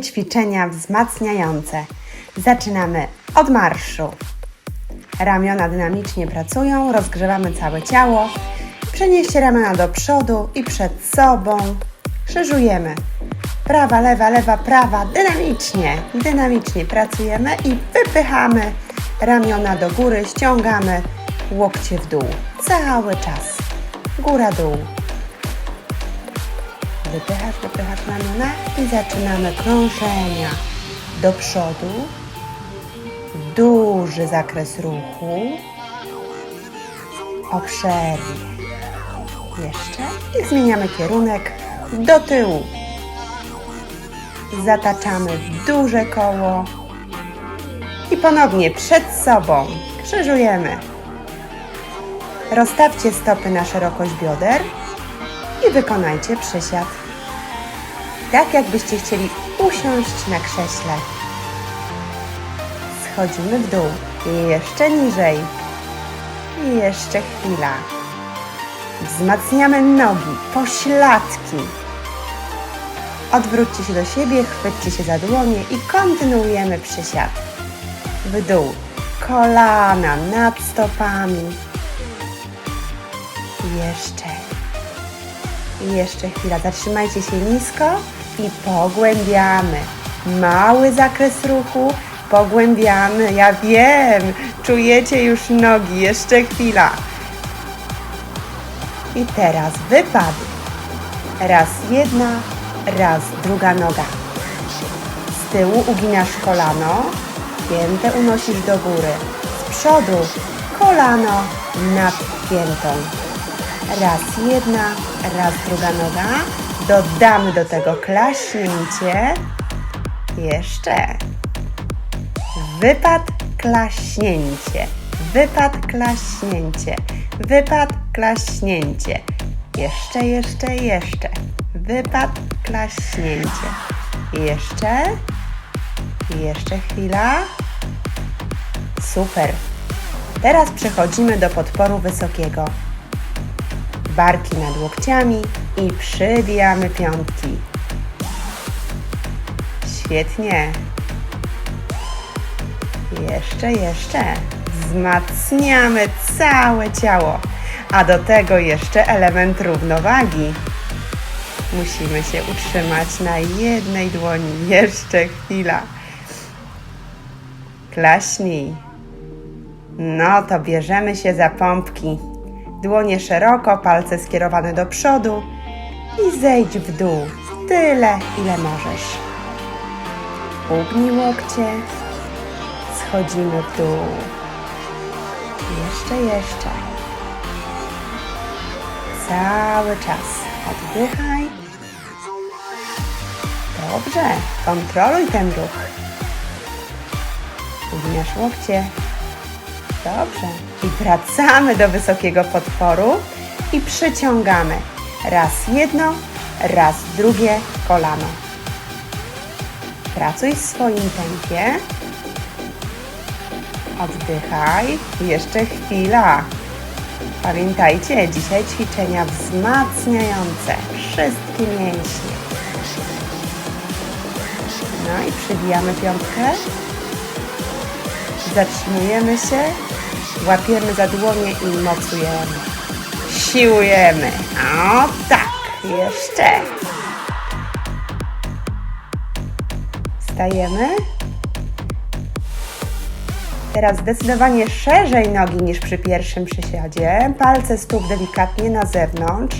Ćwiczenia wzmacniające. Zaczynamy od marszu. Ramiona dynamicznie pracują, rozgrzewamy całe ciało. Przenieście ramiona do przodu i przed sobą. Krzyżujemy. Prawa, lewa, lewa, prawa. Dynamicznie, dynamicznie pracujemy i wypychamy ramiona do góry, ściągamy łokcie w dół. Cały czas. Góra, dół. Wypychasz, wypychasz ramiona i zaczynamy krążenia do przodu. Duży zakres ruchu. O przerwie. Jeszcze i zmieniamy kierunek do tyłu. Zataczamy w duże koło i ponownie przed sobą krzyżujemy. Rozstawcie stopy na szerokość bioder i wykonajcie przysiad. Tak jakbyście chcieli usiąść na krześle. Schodzimy w dół. Jeszcze niżej. I jeszcze chwila. Wzmacniamy nogi, pośladki. Odwróćcie się do siebie, chwyćcie się za dłonie i kontynuujemy przysiad. W dół. Kolana nad stopami. Jeszcze. Jeszcze chwila. Zatrzymajcie się nisko i pogłębiamy. Mały zakres ruchu. Pogłębiamy. Ja wiem. Czujecie już nogi. Jeszcze chwila. I teraz wypady. Raz jedna, raz druga noga. Z tyłu uginasz kolano, piętę unosisz do góry. Z przodu kolano nad piętą. Raz jedna, raz druga noga. Dodamy do tego klaśnięcie. Jeszcze. Wypad, klaśnięcie. Wypad, klaśnięcie. Wypad, klaśnięcie. Jeszcze, jeszcze, jeszcze. Wypad, klaśnięcie. Jeszcze. Jeszcze chwila. Super. Teraz przechodzimy do podporu wysokiego. Barki nad łokciami i przybijamy piątki. Świetnie. Jeszcze, jeszcze. Wzmacniamy całe ciało. A do tego jeszcze element równowagi. Musimy się utrzymać na jednej dłoni. Jeszcze chwila. Klaśnij. No to bierzemy się za pompki. Dłonie szeroko, palce skierowane do przodu i zejdź w dół tyle, ile możesz. Ugnij łokcie, schodzimy w dół. Jeszcze, jeszcze. Cały czas oddychaj. Dobrze, kontroluj ten ruch. Uginasz łokcie. Dobrze. I wracamy do wysokiego podporu i przyciągamy. Raz jedno, raz drugie kolano. Pracuj w swoim tempie. Oddychaj. Jeszcze chwila. Pamiętajcie, dzisiaj ćwiczenia wzmacniające wszystkie mięśnie. No i przybijamy piątkę. Zatrzymujemy się, łapiemy za dłonie i mocujemy. Siłujemy. O tak, jeszcze. Stajemy. Teraz zdecydowanie szerzej nogi niż przy pierwszym przysiadzie. Palce stóp delikatnie na zewnątrz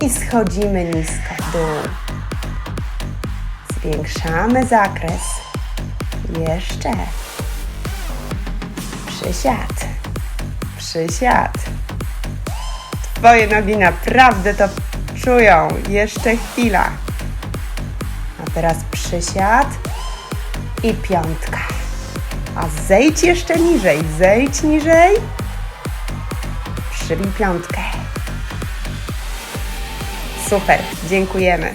i schodzimy nisko w dół. Zwiększamy zakres. Jeszcze. Przysiad. Przysiad. Twoje nogi naprawdę to czują. Jeszcze chwila. A teraz przysiad i piątka. A zejdź jeszcze niżej. Zejdź niżej. Przybij piątkę. Super. Dziękujemy.